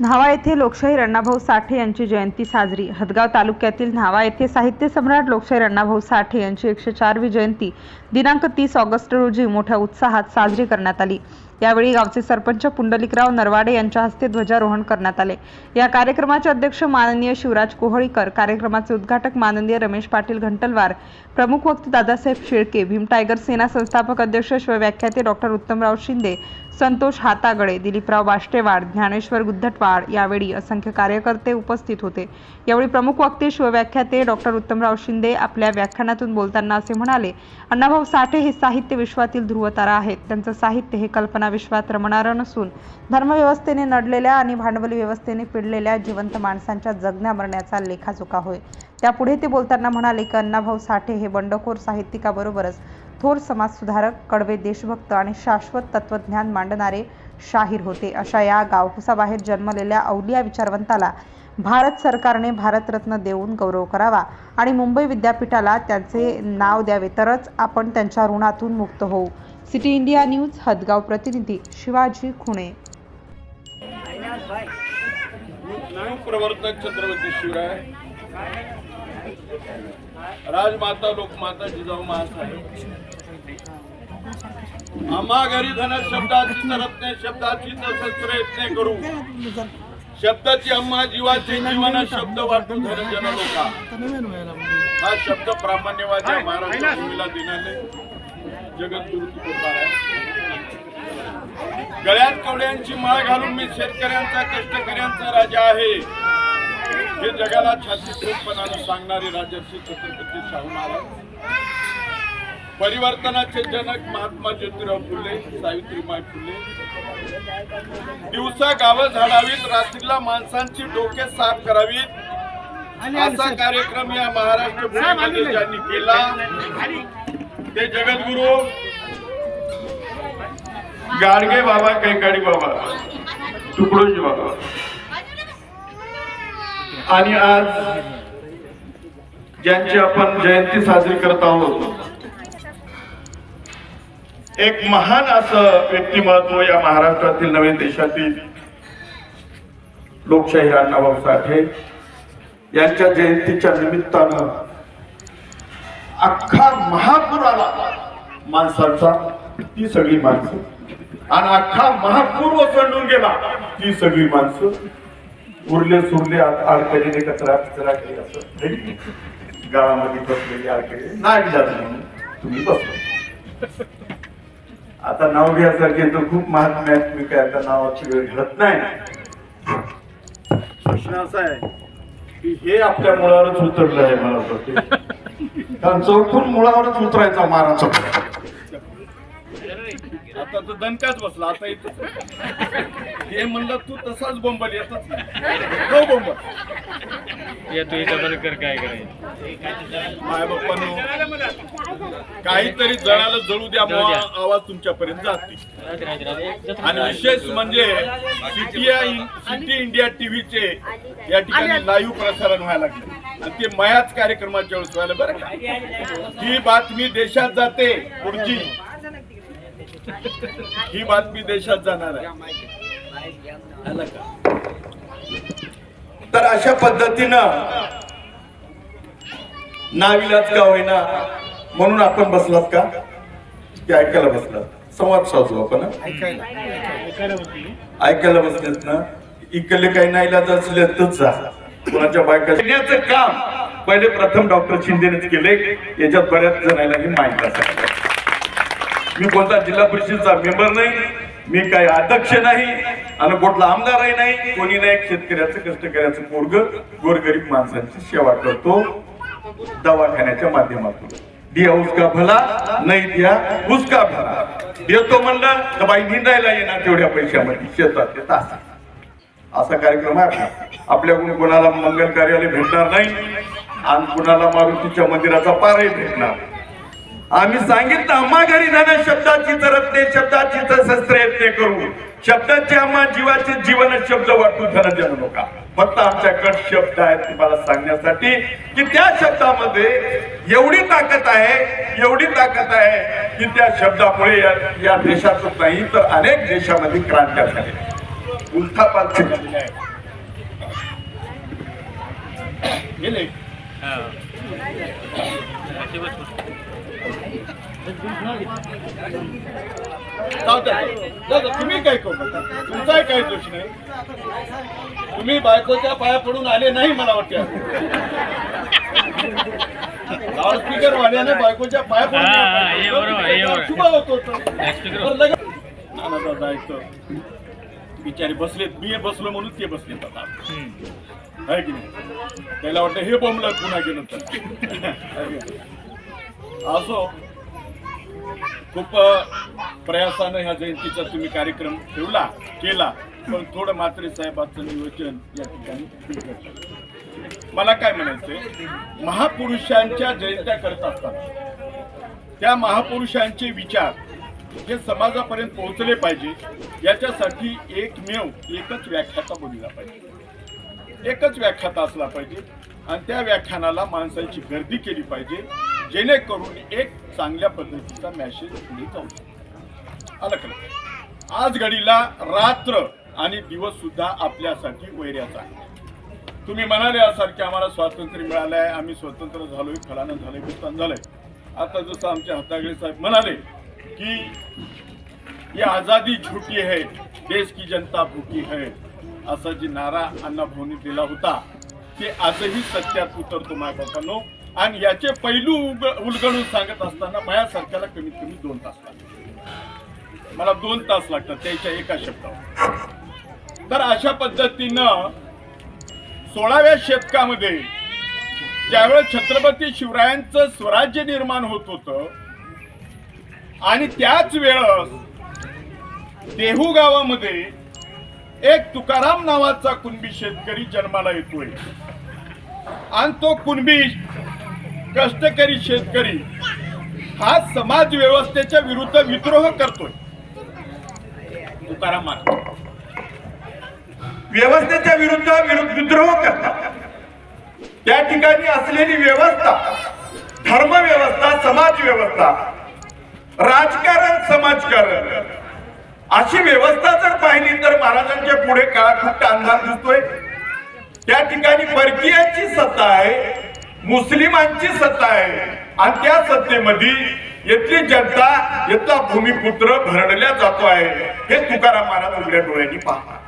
न्हावा येथे लोकशाहीर अण्णाभाऊ साठे यांची जयंती साजरी. हदगाव तालुक्यातील न्हावा येथे साहित्य सम्राट लोकशाहीर अण्णाभाऊ साठे यांची एकशे चारवी जयंती दिनांक तीस ऑगस्ट रोजी मोठ्या उत्साहात साजरी करण्यात आली. यावेळी गावचे सरपंच पुंडलिकराव नरवाडे यांच्या हस्ते ध्वजारोहण करण्यात आले. या कार्यक्रमाचे अध्यक्ष माननीय शिवराज कोहळीकर कार्यक्रमाचे उद्घाटक माननीय रमेश पाटील घंटलवार प्रमुख वक्ते दादासाहेब शेळके भीम टायगर सेना संस्थापक अध्यक्ष शिवव्याख्याते डॉक्टर उत्तमराव शिंदे संतोष हातागळे दिलीपराव बाष्टेवाड ज्ञानेश्वर गुद्धटवाड यावेळी असंख्य कार्यकर्ते उपस्थित होते. यावेळी प्रमुख वक्ते शिवव्याख्याते डॉक्टर उत्तमराव शिंदे आपल्या व्याख्यानातून बोलताना असे म्हणाले अण्णाभाऊ साठे हे साहित्य विश्वातील ध्रुवतारा आहेत. त्यांचं साहित्य हे कल्पना विश्वात रमणारं नसून धर्मव्यवस्थेने नडलेल्या आणि भांडवली व्यवस्थेने पिडलेल्या जिवंत माणसांच्या जगण्या मरण्याचा लेखाजोखा होय. त्यापुढे ते बोलताना म्हणाले की अण्णाभाऊ साठे हे बंडखोर साहित्यिकाबरोबरच थोर समाजसुधारक कडवे देशभक्त आणि शाश्वत तत्वज्ञान मांडणारे शाहीर होते. अशा या गावकुसाबाहेर जन्मलेल्या अवलिया विचारवंताला भारत सरकारने भारतरत्न देऊन गौरव करावा आणि मुंबई विद्यापीठाला त्यांचे नाव द्यावे. तरच आपण त्यांच्या ऋणातून मुक्त होऊ. सिटी इंडिया न्यूज हदगाव प्रतिनिधी शिवाजी खुणे. प्रवर्तक छत्रपती शिवराय राजमाता लोकमाता जिजाऊ महासाहेब. आम्हा घरी धन शब्दाची तरत्ने शब्दाची तसंच करू. शब्दाची अम्मा जीवाची जीवन शब्द वाटू धरण लोका हा शब्द प्रामाण्यवादी महाराष्ट्र भूमीला देण्याने जगत तुकोबार आहे गळ्यात कवड्यांची माळ घालून मी शेतकऱ्यांचा कष्टकऱ्यांचा राजा आहे. हे जगाला छाती ठोकपणानं सांगणारे राजर्षी छत्रपती शाहू महाराज. परिवर्तनाचे जनक महात्मा ज्योतिराव फुले सावित्रीबाई फुले. दिवसा गावं झाडावीत रात्रीला माणसांची डोके साफ करावीत. असा कार्यक्रम या महाराष्ट्र भूमीमध्ये ज्यांनी केला. ते जगद्गुरु. गाडगे बाबा कैकाडी बाबा तुकडोजी बाबा. आणि आज ज्यांची आपण जयंती साजरी करत आहोत एक महान असं व्यक्तिमत्व या महाराष्ट्रातील नवीन देशातील लोकशाही अण्णाभाऊ साठे यांच्या जयंतीच्या निमित्तानं अख्खा महापूर आला माणसांचा ती सगळी माणसं. आणि अख्खा महापूर ओसंडून गेला ती सगळी माणसं. उरले सुरले अडकलेले कचरा कचरा केले असं. गावामध्ये बसलेली आडकले नाही जात म्हणून. तुम्ही बसलो आता नाव घ्यासारखे तर खूप महात्म्य आहेत मी काय आता नावाची वेळ घडत नाही. प्रश्न असा आहे की हे आपल्या मुळावरच उतरलं आहे मला वाटतं कारण चौथून मुळावरच उतरायचा महाराज तर दणकाच बसला. आता इथं हे म्हणलं तू तसाच बोंबल येतच नाही बोंबल. येतो इथं बरं कर काय करायचं. माय बाप्पानो काहीतरी जळाला जळू द्या आवाज तुमच्यापर्यंत राहते आणि विशेष म्हणजे सिटी सिटी इंडिया टीव्हीचे या ठिकाणी लाईव्ह प्रसारण व्हायला लागले. आणि ते मयाच कार्यक्रमाच्या वेळेस व्हायला बरं का? ही बातमी देशात जाते पुढची. ही बातमी देशात जाणार आहे? तर अशा पद्धतीनं नाविलाच का होईना म्हणून आपण बसलात का? की ऐकायला बसलात. संवाद साधू आपण? ऐकायला बसलेत ना? इकडले काही नाईलाज असले तर जा. कोणाच्या बायका काम. पहिले प्रथम डॉक्टर शिंदेनेच केले याच्यात बऱ्याच जणांना ही माहिती असेल. मी कोणता जिल्हा परिषदचा मेंबर नाही मी काही अध्यक्ष नाही आणि कुठला आमदारही नाही. कोणी नाही शेतकऱ्याचं कष्टकऱ्याचं पोरग गोरगरीब माणसांची सेवा करतो. दवाखान्याच्या माध्यमातून. दिया उसका भला नाही दिया उसका भला. देतो म्हणलं तर बाई निंदायला येणार तेवढ्या पैशामध्ये शेतात ते तास असा कार्यक्रम आहे आपल्याकडून कोणाला मंगल कार्यालय भेटणार नाही आणि कुणाला मारुतीच्या मंदिराचा पारही भेटणार आम्ही सांगितलं आम्हा घरी जाणं शब्दाची रत्ने शब्दाची शस्त्र यत्ने करू. शब्दाचे आम्हा जीवाचे जीवन शब्द वाटू धन देऊ नका. फक्त आमच्याकडे शब्द आहेत तुम्हाला सांगण्यासाठी की त्या शब्दामध्ये एवढी ताकद आहे एवढी ताकद आहे की त्या शब्दामुळे या, या देशातच नाही तर अनेक देशामध्ये क्रांत्या झाल्या. उलथापालथी झालेली आहे. गेले? तुम्ही काय करू तुमचाही काही दोष नाही. तुम्ही बायकोच्या पाया पडून आले नाही मला वाटतं. लाऊडस्पीकर वाल्याने बायकोच्या पाया पडून. शुभ होत. बिचारे बसलेत. मी बसलो म्हणून ते बसलेत आता. आहे की नाही? त्याला वाटतं हे बोंबलं पुन्हा गेलं तर? असो खूप प्रयासानं ह्या जयंतीचा तुम्ही कार्यक्रम ठेवला केला पण थोडं मात्रे साहेबांचं नियोजन या ठिकाणी मला काय म्हणायचंय? महापुरुषांच्या जयंत्या करत असताना त्या महापुरुषांचे विचार हे समाजापर्यंत पोहोचले पाहिजे याच्यासाठी एकमेव एकच व्याख्याता बोलला पाहिजे. एकच व्याख्याता असला पाहिजे आणि त्या व्याख्यानाला माणसांची गर्दी केली पाहिजे जेणेकरून एक चांगल्या पद्धतीचा मॅसेज पुढे जाऊ शकतो. आलं का आज घडीला रात्र आणि दिवस सुद्धा आपल्यासाठी वैर्याचा आहे. तुम्ही म्हणाले असाल की आम्हाला स्वातंत्र्य मिळालं आहे आम्ही स्वतंत्र झालोय फलानं झालंय बिस्तान झालंय. आता जसं आमचे हातागळे साहेब म्हणाले की ये आजादी झुटी है देश की जनता भुकी है. असा जी नारा अण्णाभाऊनी दिला होता ते आजही सत्यात उतरतो माझ्या बापांनो. आणि याचे पैलू उग उलगडून सांगत असताना माझ्यासारख्याला कमीत कमी दोन तास लागतात. मला दोन तास लागतात त्याच्या एका शब्दावर. तर अशा पद्धतीनं सोळाव्या शतकामध्ये ज्यावेळेस छत्रपती शिवरायांचं स्वराज्य निर्माण होत होतं आणि त्याच वेळेस देहू गावामध्ये एक तुकाराम नावाचा कुणबी शेतकरी जन्माला येतोय. आणि तो कुणबी कष्टकरी शेतकरी हा समाज व्यवस्थेच्या विरुद्ध विद्रोह करतोय. तुकाराम व्यवस्थेच्या विरुद्ध विरुद्ध विद्रोह करतात. त्या ठिकाणी असलेली व्यवस्था धर्मव्यवस्था समाज व्यवस्था राजकारण समाजकारण अशी व्यवस्था जर पाहिली तर महाराजांच्या पुढे काळाखुट्ट अंधार दिसतोय. त्या ठिकाणी परकीयाची सत्ता आहे. मुस्लिमांची सत्ता आहे. आणि त्या सत्तेमध्ये इथली जनता इथला भूमिपुत्र भरडल्या जातो आहे. हे तुकाराम महाराज उघड्या डोळ्यांनी पाहतात.